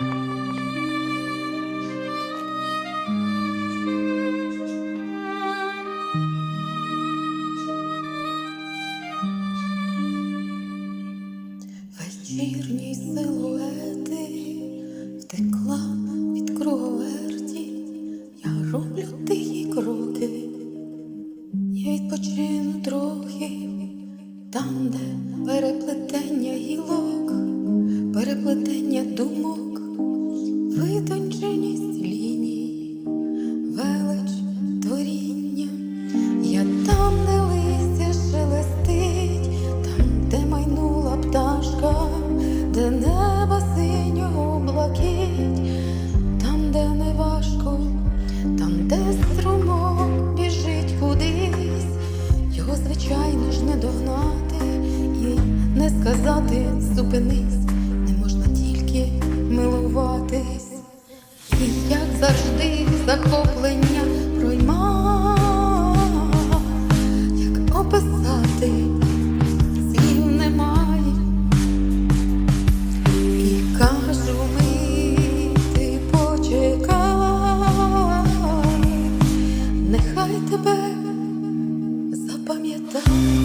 Вечірні силуети втекла від круговерті, я роблю тихі кроки, я відпочину трохи там, де переплетення гілок, переплетення думок, де небо синього блакить, там, де не важко, там, де струмок біжить кудись, його звичайно ж не догнати і не сказати зупинись, Bye.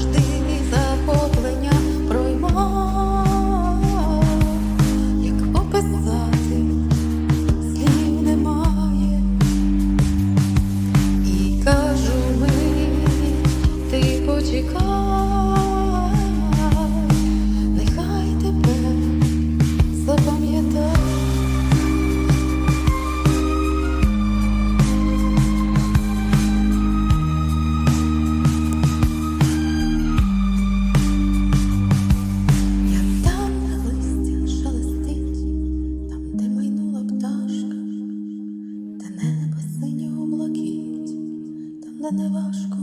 Завжди захоплення пройма, небо синього блакить, там, де не важко.